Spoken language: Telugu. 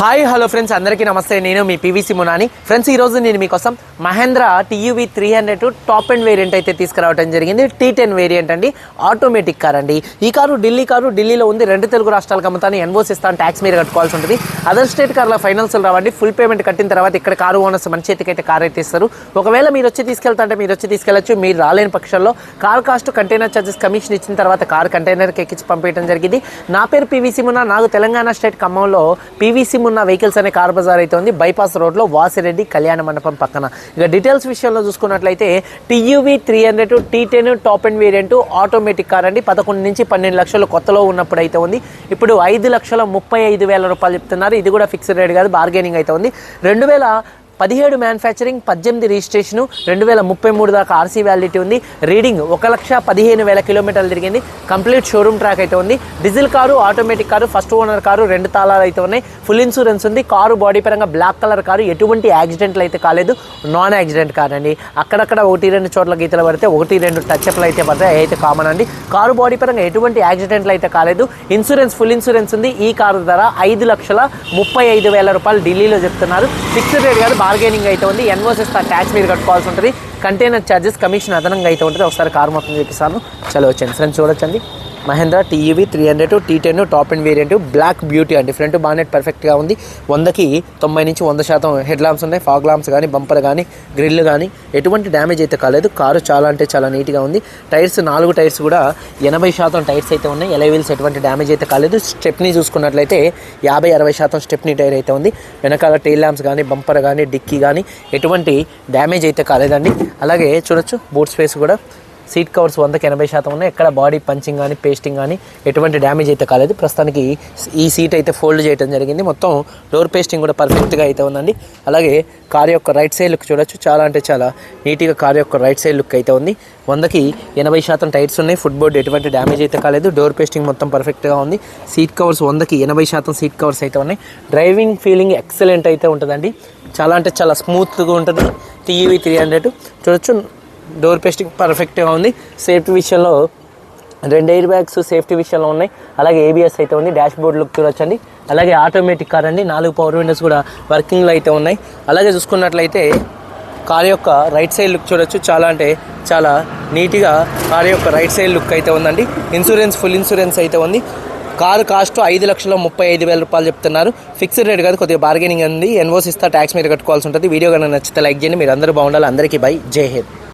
హాయ్ హలో ఫ్రెండ్స్ అందరికీ నమస్తే. నేను మీ పీవీసీ మునాని ఫ్రెండ్స్ ఈరోజు నేను మీకోసం Mahindra TUV three hundred top and variant అయితే తీసుకురావడం జరిగింది. టీ టెన్ వేరియంట్ అండి. ఆటోమేటిక్ కార్ అండి. ఈ కారు ఢిల్లీ కారు ఢిల్లీలో ఉంది. రెండు తెలుగు రాష్ట్రాలకు అమ్ముతాను. ఎన్వోస్ ఇస్తాను. ట్యాక్స్ మీరు కట్టుకోవాల్సి ఉంటుంది. అదర్ స్టేట్ కార్ల ఫైనల్స్ రావండి. ఫుల్ పేమెంట్ కట్టిన తర్వాత ఇక్కడ కారు ఓనర్స్ మన చేతికి అయితే కార్ అయితే ఇస్తారు. ఒకవేళ మీరు వచ్చి తీసుకెళ్తా మీరు వచ్చి తీసుకెళ్ళచ్చు. మీరు రాలేని పక్షంలో car cost container charges commission ఇచ్చిన తర్వాత కార్ కంటైనర్కి ఎక్కించి పంపించడం జరిగింది. నా పేరు పీవీసీ మున్నా నాకు తెలంగాణ స్టేట్ ఖమ్మంలో పీవీసీ ఉన్న వెహికల్స్ అనే కార్ బజార్ అయితే ఉంది. బైపాస్ రోడ్లో వాసిరెడ్డి కళ్యాణ మండపం పక్కన. ఇక డీటెయిల్స్ విషయంలో చూసుకున్నట్లయితే TUV three hundred T ten top and variant automatic car అండి. పదకొండు నుంచి పన్నెండు లక్షలు కొత్తలో ఉన్నప్పుడు అయితే ఉంది. ఇప్పుడు ఐదు లక్షల ముప్పై ఐదు వేల రూపాయలు చెప్తున్నారు. ఇది కూడా ఫిక్స్డ్ రేట్ కాదు బార్గెనింగ్ అయితే ఉంది. రెండు వేల పదిహేడు మ్యానుఫ్యాక్చరింగ్ పద్దెనిమిది రిజిస్ట్రేషను రెండు వేల ముప్పై మూడు దాకా ఆర్సీ వ్యాలిడిటీ ఉంది. రీడింగ్ ఒక లక్ష పదిహేను వేల కిలోమీటర్లు తిరిగింది. కంప్లీట్ షోరూమ్ ట్రాక్ అయితే ఉంది. Diesel car automatic car first owner car రెండు తాళాలు అయితే ఉన్నాయి. ఫుల్ ఇన్సూరెన్స్ ఉంది. కారు బాడీ పరంగా బ్లాక్ కలర్ కారు ఎటువంటి యాక్సిడెంట్లు అయితే కాలేదు. నాన్ యాక్సిడెంట్ కార్ అండి. అక్కడక్కడ ఒకటి రెండు చోట్ల గీతలు పడితే ఒకటి రెండు టచ్అప్లు అయితే పడతాయి. అయితే కామన్ అండి. కారు బాడీ పరంగా ఎటువంటి యాక్సిడెంట్లు అయితే కాలేదు. ఇన్సూరెన్స్ ఫుల్ ఇన్సూరెన్స్ ఉంది. ఈ కారు ధర ఐదు లక్షల ముప్పై ఐదు వేల రూపాయలు. ఢిల్లీలో చెప్తున్నారు. ఫిక్స్డ్ రేట్ కాదు బార్గెనింగ్ అయితే ఉంది. ఎన్వోసెస్ ట్యాక్స్ మీరు కట్టుకోవాల్సి ఉంటుంది. కంటైనర్ ఛార్జెస్ కమిషన్ అదనంగా అయితే ఉంటుంది. ఒకసారి కారు మొత్తం చూపిస్తాను. చలో వచ్చండి ఫ్రెండ్స్ చూడొచ్చండి. Mahindra TUV three hundred T ten top end variant black beauty అండి. ఫ్రంట్ బానెట్ పర్ఫెక్ట్గా ఉంది. వందకి తొంభై నుంచి వంద శాతం హెడ్ లాంప్స్ ఉన్నాయి. ఫాగ్ లాంప్స్ కానీ బంపర్ కానీ గ్రిల్ కానీ ఎటువంటి డ్యామేజ్ అయితే కాలేదు. కారు చాలా అంటే చాలా నీట్గా ఉంది. టైర్స్ నాలుగు టైర్స్ కూడా ఎనభై శాతం టైర్స్ అయితే ఉన్నాయి. ఎలై వీల్స్ ఎటువంటి డ్యామేజ్ అయితే కాలేదు. స్టెప్ని చూసుకున్నట్లయితే యాభై అరవై శాతం స్టెప్నీ టైర్ అయితే ఉంది. వెనకాల టైల్ ల్యాంప్స్ కానీ బంపర్ కానీ డిక్కీ కానీ ఎటువంటి డ్యామేజ్ అయితే కాలేదండి. అలాగే చూడొచ్చు బూట్ స్పేస్ కూడా. సీట్ కవర్స్ వందకి ఎనభై శాతం ఉన్నాయి. ఎక్కడ బాడీ పంచింగ్ కానీ పేస్టింగ్ కానీ ఎటువంటి డ్యామేజ్ అయితే కాలేదు. ప్రస్తుతానికి ఈ సీట్ అయితే ఫోల్డ్ చేయడం జరిగింది. మొత్తం డోర్ పేస్టింగ్ కూడా పర్ఫెక్ట్గా అయితే ఉందండి. అలాగే కార్ యొక్క రైట్ సైడ్ లుక్ చూడొచ్చు. చాలా అంటే చాలా నీట్గా కార్ యొక్క రైట్ సైడ్ లుక్ అయితే ఉంది. వందకి ఎనభై శాతం టైర్స్ ఉన్నాయి. ఫుట్ బోర్డ్ ఎటువంటి డ్యామేజ్ అయితే కాలేదు. డోర్ పేస్టింగ్ మొత్తం పర్ఫెక్ట్గా ఉంది. సీట్ కవర్స్ వందకి ఎనభై శాతం సీట్ కవర్స్ అయితే ఉన్నాయి. డ్రైవింగ్ ఫీలింగ్ ఎక్సలెంట్ అయితే ఉంటుందండి. చాలా అంటే చాలా స్మూత్గా ఉంటుంది. TV three hundred. చూడొచ్చు. డోర్ పేస్టింగ్ పర్ఫెక్ట్గా ఉంది. సేఫ్టీ విషయంలో రెండు ఎయిర్ బ్యాగ్స్ సేఫ్టీ విషయంలో ఉన్నాయి. అలాగే ఏబిఎస్ అయితే ఉంది. డాష్ బోర్డ్ లుక్ చూడొచ్చండి అలాగే ఆటోమేటిక్ కార్ అండి. నాలుగు పవర్ విండోస్ కూడా వర్కింగ్లో అయితే ఉన్నాయి. అలాగే చూసుకున్నట్లయితే కార్ యొక్క రైట్ సైడ్ లుక్ చూడొచ్చు. చాలా అంటే చాలా నీట్గా కార్ యొక్క రైట్ సైడ్ లుక్ అయితే ఉందండి. ఇన్సూరెన్స్ ఫుల్ ఇన్సూరెన్స్ అయితే ఉంది. కారు కాస్ట్ ఐదు లక్షల ముప్పై ఐదు వేల రూపాయలు చెప్తున్నారు. ఫిక్స్డ్ రేట్ కాదు కొద్దిగా బార్గెనింగ్ ఉంది. ఎన్వోస్ ఇస్తా ట్యాక్స్ మీరు కట్టుకోవాల్సి ఉంటుంది. వీడియో కనుక నచ్చితే లైక్ చేయండి. మీరు అందరూ బాగుండాలి. అందరికీ బై. జై హింద్.